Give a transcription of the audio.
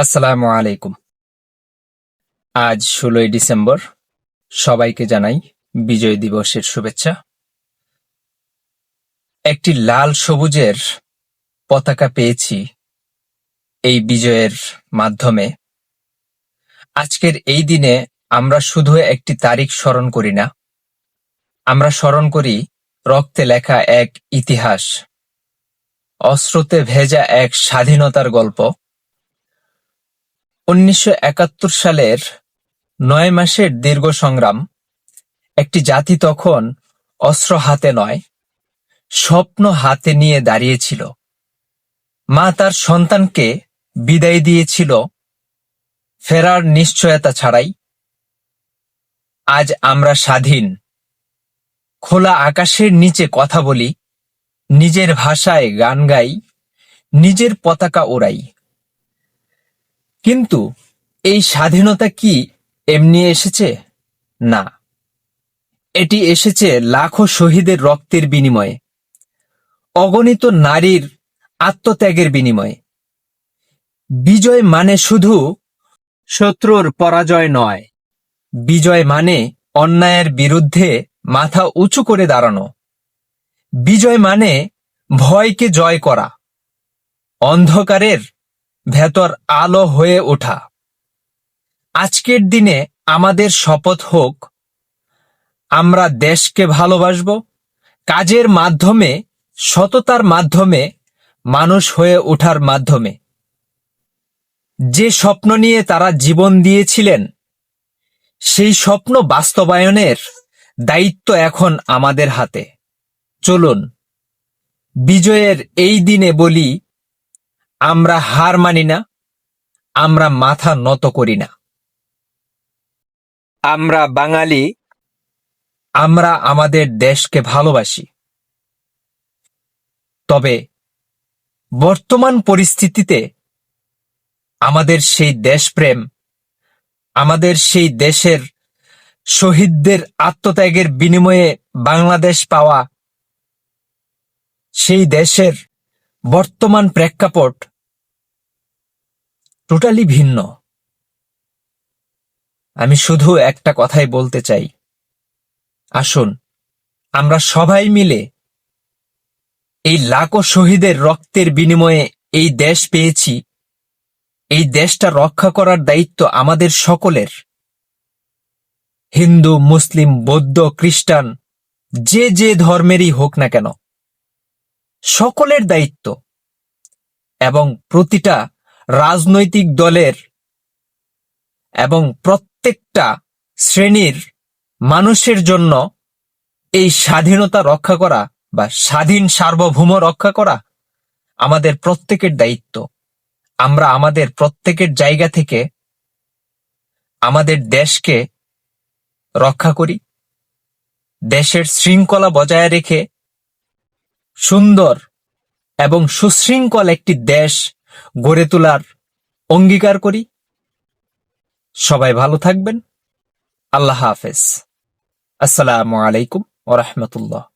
আসসালামু আলাইকুম। আজ ষোলোই ডিসেম্বর, সবাইকে জানাই বিজয় দিবসের শুভেচ্ছা। একটি লাল সবুজের পতাকা পেয়েছি এই বিজয়ের মাধ্যমে। আজকের এই দিনে আমরা শুধু একটি তারিখ স্মরণ করি না, আমরা স্মরণ করি রক্তে লেখা এক ইতিহাস অস্ত্রতে ভেজা এক স্বাধীনতার গল্প। উনিশশো একাত্তর সালের নয় মাসের দীর্ঘ সংগ্রাম, একটি জাতি তখন অস্ত্র হাতে নয়, স্বপ্ন হাতে নিয়ে দাঁড়িয়েছিল। মা তার সন্তানকে বিদায় দিয়েছিল, ফেরার নিশ্চয়তা ছাড়াই। আজ আমরা স্বাধীন। খোলা আকাশের নিচে কথা বলি, নিজের ভাষায় গান গাই, নিজের পতাকা ওড়াই কিন্তু এই স্বাধীনতা কি এমনি এসেছে? না। এটি এসেছে লাখো শহীদের রক্তের বিনিময়ে। অগণিত নারীর আত্মত্যাগের বিনিময়ে। বিজয় মানে শুধু শত্রুর পরাজয় নয়। বিজয় মানে অন্যায়ের বিরুদ্ধে মাথা উঁচু করে দাঁড়ানো। বিজয় মানে ভয়কে জয় করা। অন্ধকারের ভেতর আলো হয়ে ওঠা। আজকের দিনে আমাদের শপথ হোক, আমরা দেশকে ভালোবাসব, কাজের মাধ্যমে, সততার মাধ্যমে, মানুষ হয়ে ওঠার মাধ্যমে। যে স্বপ্ন নিয়ে তারা জীবন দিয়েছিলেন, সেই স্বপ্ন বাস্তবায়নের দায়িত্ব এখন আমাদের হাতে। চলুন, বিজয়ের এই দিনে বলি আমরা হার মানি না আমরা মাথা নত করি না। আমরা বাঙালি আমরা আমাদের দেশকে ভালোবাসি। তবে বর্তমান পরিস্থিতিতে আমাদের সেই দেশপ্রেম আমাদের সেই দেশের শহীদদের আত্মত্যাগের বিনিময়ে বাংলাদেশ পাওয়া সেই দেশের বর্তমান প্রেক্ষাপট টোটালি ভিন্ন। আমি শুধু একটা কথাই বলতে চাই। আসুন, আমরা সবাই মিলে এই লাখো শহীদের রক্তের বিনিময়ে এই দেশ পেয়েছি। এই দেশটা রক্ষা করার দায়িত্ব আমাদের সকলের। হিন্দু, মুসলিম, বৌদ্ধ, খ্রিস্টান, যে যে ধর্মেরই হোক না কেন, সকলের দায়িত্ব এবং প্রতিটা রাজনৈতিক দলের এবং প্রত্যেকটা শ্রেণির মানুষের জন্য এই স্বাধীনতা রক্ষা করা বা স্বাধীন সার্বভৌম রক্ষা করা আমাদের প্রত্যেকের দায়িত্ব। আমরা আমাদের প্রত্যেকের জায়গা থেকে আমাদের দেশকে রক্ষা করি। দেশের শৃঙ্খলা বজায় রেখে সুন্দর এবং সুশৃঙ্খল একটি দেশ গড়ে তোলার অঙ্গীকার করি। সবাই ভালো থাকবেন। আল্লাহ হাফেজ। আসসালামু আলাইকুম ওরহমতুল্লাহ